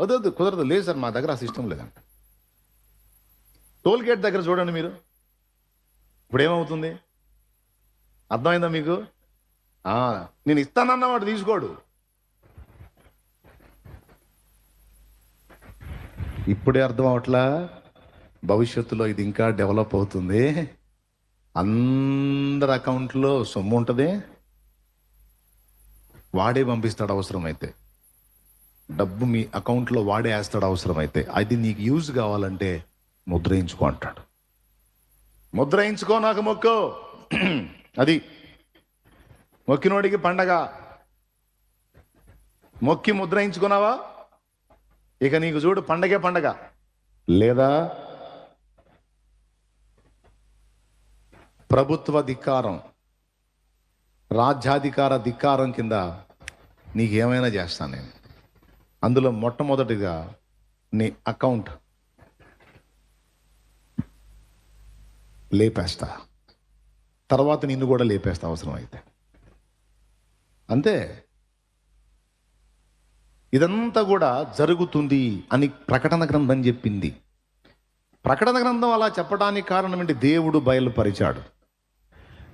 అదొద్దు కుదరదు. లేదు సార్ మా దగ్గర ఆ సిస్టమ్ లేదంట టోల్ గేట్ దగ్గర చూడండి మీరు. ఇప్పుడు ఏమవుతుంది? అర్థమైందా మీకు? నేను ఇస్తానన్న వాడు తీసుకోడు. ఇప్పుడే అర్థం అవట్లా? భవిష్యత్తులో ఇది ఇంకా డెవలప్ అవుతుంది. అందరి అకౌంట్లో సొమ్ము ఉంటుంది. వాడే పంపిస్తాడు అవసరమైతే. డబ్బు మీ అకౌంట్లో వాడేస్తాడు అవసరమైతే అది నీకు యూజ్ కావాలంటే ముద్రయించుకో అంటాడు. ముద్రయించుకో నాకు మొక్కు. అది మొక్కినోడికి పండగ. మొక్కి ముద్రయించుకున్నావా? ఇక నీకు చూడు పండగే పండగ. లేదా ప్రభుత్వ ధిక్కారం రాజ్యాధికార ధిక్కారం కింద నీకేమైనా చేస్తాను నేను. అందులో మొట్టమొదటిగా నీ అకౌంట్ లేపేస్తా. తర్వాత నిన్ను కూడా లేపేస్తా అవసరం అయితే అంతే. ఇదంతా కూడా జరుగుతుంది అని ప్రకటన గ్రంథం చెప్పింది. ప్రకటన గ్రంథం అలా చెప్పడానికి కారణం ఏంటి? దేవుడు బయలుపరిచాడు.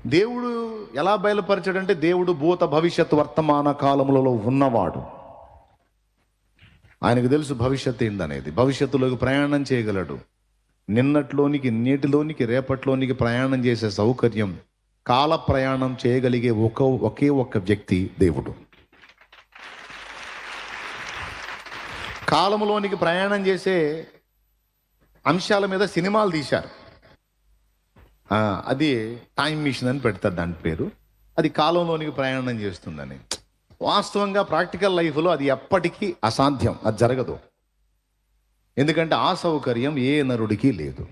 దేవుడు ఎలా బయలుపరిచాడంటే దేవుడు భూత భవిష్యత్ వర్తమాన కాలములలో ఉన్నవాడు. ఆయనకు తెలుసు భవిష్యత్తు ఏందనేది. భవిష్యత్తులోకి ప్రయాణం చేయగలడు. నిన్నట్లోనికి నేటిలోనికి రేపట్లోనికి ప్రయాణం చేసే సౌకర్యం కాల ప్రయాణం చేయగలిగే ఒక ఒకే ఒక్క వ్యక్తి దేవుడు. కాలంలోనికి ప్రయాణం చేసే అంశాల మీద సినిమాలు తీశారు. అది టైం మిషన్ అని పెడతారు దాని పేరు. అది కాలంలోనికి ప్రయాణం చేస్తుందని. వాస్తవంగా ప్రాక్టికల్ లైఫ్లో అది ఎప్పటికీ అసాధ్యం అది జరగదు. ఎందుకంటే ఆ సౌకర్యం ఏ నరుడికి లేదు.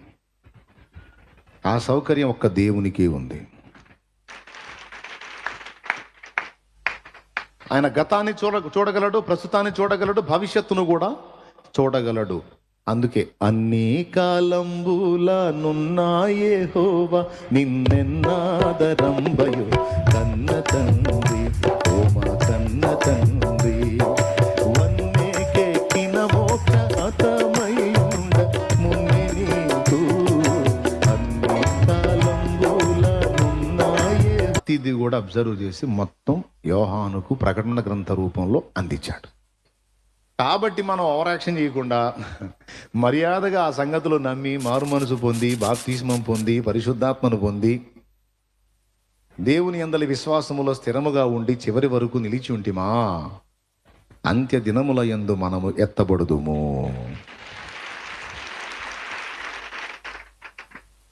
ఆ సౌకర్యం ఒక్క దేవునికి ఉంది. ఆయన గతాన్ని చూడ చూడగలడు ప్రస్తుతాన్ని చూడగలడు భవిష్యత్తును కూడా చూడగలడు. అందుకే అన్ని కాలంబుల నున్నాయే హోవా నిన్నెన్నాదరంబయు కన్న తండ్రి ఓమా కన్న తండ్రి. వన్నేకెక్కిన మోక్ష హతమయుండ మున్ని నీకు. అన్ని కాలంబుల నున్నాయే ఇది కూడా అబ్జర్వ్ చేసి మొత్తం యోహానుకు ప్రకటన గ్రంథ రూపంలో అందించాడు. కాబట్టి మనం ఓవరాక్షన్ చేయకుండా మర్యాదగా ఆ సంగతులు నమ్మి మారు మనసు పొంది బాప్తిస్మం పొంది పరిశుద్ధాత్మను పొంది దేవుని అందలి విశ్వాసములో స్థిరముగా ఉండి చివరి వరకు నిలిచి ఉంటిమా? అంత్య దినముల యందు మనము ఎత్తబడుదుము.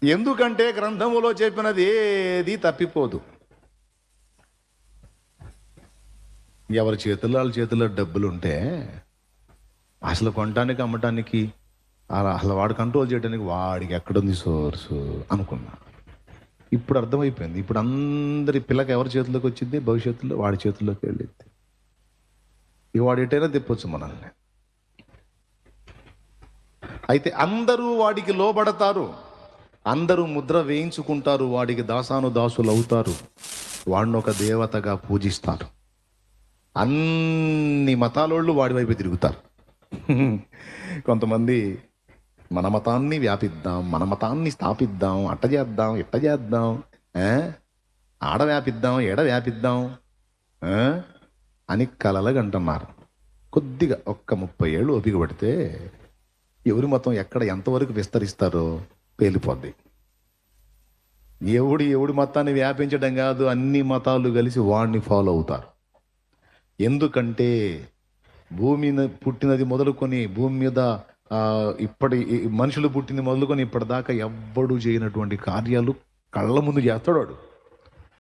ఎందుకంటే గ్రంథములో చెప్పినది ఏది తప్పిపోదు. ఎవరి చేతుల్లో వాళ్ళ చేతుల్లో డబ్బులు ఉంటే అసలు కొనటానికి అమ్మటానికి అలా అసలు వాడు కంట్రోల్ చేయడానికి వాడికి ఎక్కడుంది? సోర్స్ అనుకున్నా. ఇప్పుడు అర్థమైపోయింది. ఇప్పుడు అందరి పిల్లకి ఎవరి చేతిలోకి వచ్చింది? భవిష్యత్తులో వాడి చేతుల్లోకి వెళ్ళింది. ఇక వాడు ఎటైనా తిప్పొచ్చు మనల్ని. అయితే అందరూ వాడికి లోబడతారు. అందరూ ముద్ర వేయించుకుంటారు. వాడికి దాసాను దాసులు అవుతారు. వాడిని ఒక దేవతగా పూజిస్తారు. అన్ని మతాలోళ్ళు వాడి వైపు తిరుగుతారు. కొంతమంది మన మతాన్ని వ్యాపిద్దాం మన మతాన్ని స్థాపిద్దాం అట్ట చేద్దాం ఇట్ట చేద్దాం ఆడ వ్యాపిద్దాం ఎడ వ్యాపిద్దాం అని కలలగంటున్నారు. కొద్దిగా ఒక్క ముప్పై ఏళ్ళు ఓపిక పడితే ఎవరి మతం ఎక్కడ ఎంతవరకు విస్తరిస్తారో పేలిపోద్ది. ఎవడు ఎవడి మతాన్ని వ్యాపించడం కాదు అన్ని మతాలు కలిసి వాడిని ఫాలో అవుతారు. ఎందుకంటే భూమిని పుట్టినది మొదలుకొని భూమి మీద ఆ, ఇప్పటి మనుషులు పుట్టింది మొదలుకొని ఇప్పటిదాకా ఎవ్వడు చేయనటువంటి కార్యాలు కళ్ళ ముందు చేస్తాడు వాడు.